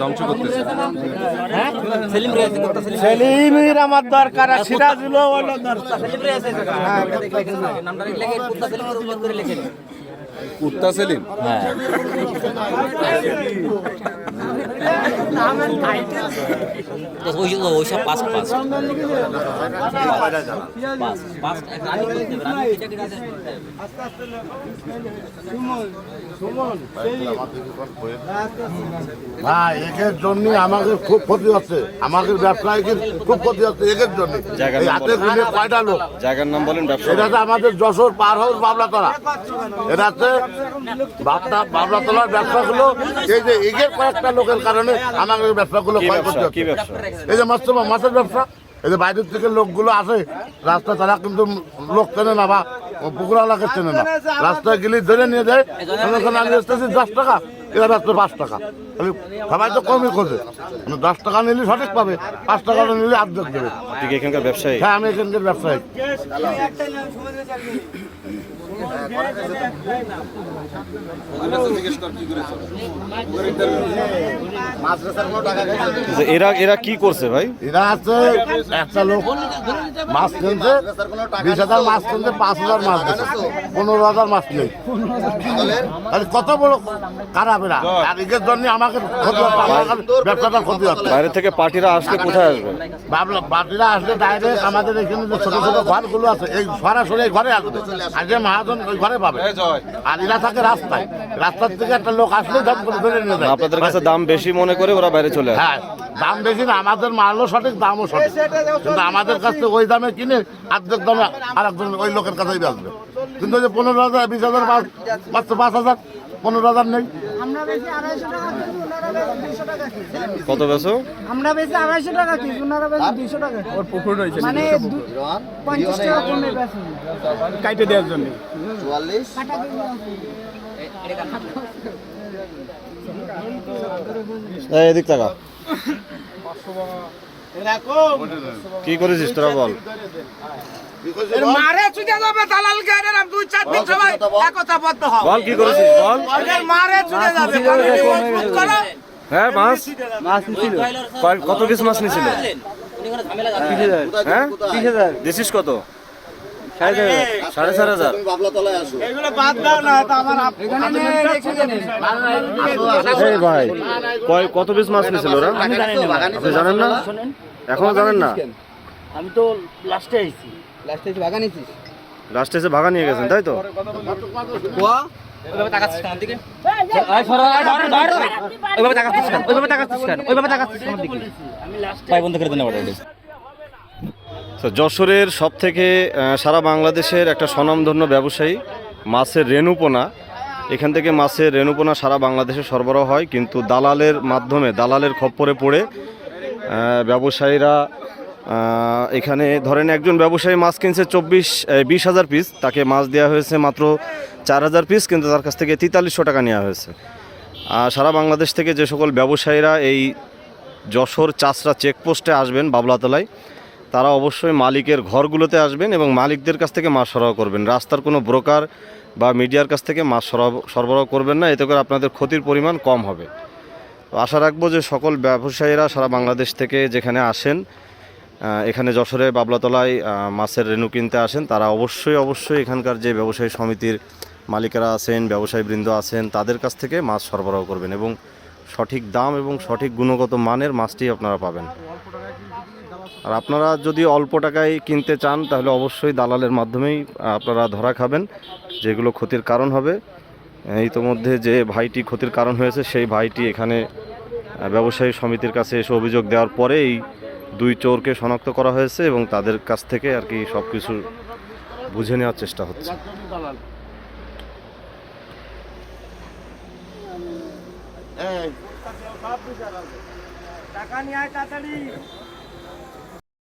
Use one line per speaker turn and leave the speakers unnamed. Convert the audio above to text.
ধ্বংস করতেছে
সেলিমের আমার দরকার আর সিরাজুল দরকার
কুত্তা সেলিম?
ওইসব পাস পাস
ভাই একের জন্য আমাদের খুব ক্ষতি হচ্ছে। আমাদের ব্যবসায়ী খুব ক্ষতি হচ্ছে একের জন্য হাতে গুনে কয়টা লোক?
জায়গার নাম বলেন ব্যবসা
এটা আমাদের যশোর পার হাউস বাবলাতলা এটা হচ্ছে বাবলা বাবলাতলার ব্যবসাগুলো এই যে এগের কয়েকটা লোকের কারণে আমাদের ব্যবসাগুলো হচ্ছে। এই যে মাছ মাছের ব্যবসা এই যে বাইরের থেকে লোকগুলো আসে রাস্তা তারা কিন্তু লোক চেনে না বা পুকুর চেনে না। রাস্তায় গেলে ধরে নিয়ে যায় দশ টাকা। এরা ব্যস্ত পাঁচ টাকা। তাহলে সবাই তো কমই খোঁজে। মানে দশ টাকা নিলে সঠিক পাবে পাঁচ টাকা নিলে আর্ধেক দেবে।
এখানকার ব্যবসায়ী?
হ্যাঁ আমি এখানকার ব্যবসায়ী।
এরা এরা কি করছে ভাই?
এরা আছে একটা লোক মাছ কিনছে বিশ হাজার মাছ কিনছে পাঁচ হাজার মাছ পনেরো হাজার মাছ নেই। কত বড় খারাপ এরা আর এদের জন্য আমাকে ক্ষতি হচ্ছে আমার ব্যবসাটা ক্ষতি হচ্ছে
বাইরে থেকে পার্টিরা আসলে কোথায় আসবে?
বাবলা বাটিরা আসলে ডাইরেক্ট আমাদের এখানে যে ছোট ছোট ঘরগুলো আছে এই সরাসরি এই ঘরে আসবে। আর যে মহাজন ওই ঘরে পাবে। আর এরা থাকে রাস্তায়। রাস্তার থেকে একটা লোক আসলে দাম করে ধরে নিয়ে যায়।
আপনাদের কাছে দাম বেশি মনে করে ওরা বাইরে চলে
হ্যাঁ দাম বেশি না আমাদের মালও সঠিক দামও সঠিক। কিন্তু আমাদের কাছ থেকে ওই দামে কিনে আর্ধেক দামে আর একজন ওই লোকের কাছেই বেচবে। কিন্তু যে পনেরো হাজার বিশ হাজার পাঁচ মাত্র পাঁচ হাজার পনেরো হাজার নেই।
কত বেছো
আমরা বেশি আড়াইশো টাকা কেজি ওনারা বেশি দুইশো টাকা
ওর পুকুর রয়েছে
মানে পঞ্চাশ টাকা কমে বেশি
কাইটে দেওয়ার জন্য।
এই এদিক টাকা। কি করেছিস তোরা বল।
মারে চুদে যাবে দালাল দুই চার দিন সবাই একতাবদ্ধ হও।
বল কি করেছিস বল।
মারে চুদে যাবে।
হ্যাঁ মাছ? কত পিস মাছ নিছিল? হ্যাঁ? দিছিস কত? সাড়ে চার হাজার।
এগুলো বাদ দাও না তো আমার আপ-
এই ভাই কয় কত পিস মাছ নিছিল ওরা? আপনি জানেন না? এখনও জানেন না?
আমি তো লাস্টে আইছি লাস্টে বাগান আইছি
লাস্টে এসে ভাগা নিয়ে গেছেন তাই তো?
ওইভাবে তাকাচ্ছিস আমার দিকে ওইভাবে তাকাচ্ছিস কেন? ওইভাবে তাকাচ্ছিস কেন? ওইভাবে তাকাচ্ছিস আমার দিকে পাই বন্ধ করে দেন
তো যশোরের সব থেকে সারা বাংলাদেশের একটা স্বনামধন্য ব্যবসায়ী, মাছের রেণুপোনা। এখান থেকে মাছের রেণুপোনা সারা বাংলাদেশে সরবরাহ হয়, কিন্তু দালালের মাধ্যমে, দালালের খপ্পরে পড়ে ব্যবসায়ীরা এখানে ধরেন একজন ব্যবসায়ী মাছ কিনছে চব্বিশ বিশ হাজার পিস তাকে মাছ দেওয়া হয়েছে মাত্র চার হাজার পিস কিন্তু তার কাছ থেকে তেতাল্লিশশো টাকা নেওয়া হয়েছে। আর সারা বাংলাদেশ থেকে যে সকল ব্যবসায়ীরা এই যশোর চাষরা চেকপোস্টে আসবেন বাবলাতলায় তারা অবশ্যই মালিকের ঘরগুলোতে আসবেন এবং মালিকদের কাছ থেকে মাছ সরবরাহ করবেন। রাস্তার কোনো ব্রোকার বা মিডিয়ার কাছ থেকে মাছ সরব- সরবরাহ করবেন না, এতে করে আপনাদের ক্ষতির পরিমাণ কম হবে। তো আশা রাখব যে সকল ব্যবসায়ীরা সারা বাংলাদেশ থেকে যেখানে আসেন এখানে যশোরে বাবলাতলায় মাছের রেণু কিনতে আসেন, তারা অবশ্যই অবশ্যই এখানকার যে ব্যবসায়ী সমিতির মালিকেরা আছেন, ব্যবসায়ীবৃন্দ আছেন, তাদের কাছ থেকে মাছ সরবরাহ করবেন এবং সঠিক দাম এবং সঠিক গুণগত মানের মাছটি আপনারা পাবেন। আর আপনারা যদি অল্প টাকায় কিনতে চান, তাহলে অবশ্যই দালালের মাধ্যমেই আপনারা ধরা খাবেন, যেগুলো ক্ষতির কারণ হবে। ইতোমধ্যে যে ভাইটি ক্ষতির কারণ হয়েছে, সেই ভাইটি এখানে ব্যবসায়ী সমিতির কাছে এসে অভিযোগ দেওয়ার পরে এই দুই চোরকে শনাক্ত করা হয়েছে এবং তাদের কাছ থেকে আর কি সব কিছু বুঝে নেওয়ার চেষ্টা হচ্ছে।
টাকা নিয়ে আয় তাড়াতাড়ি।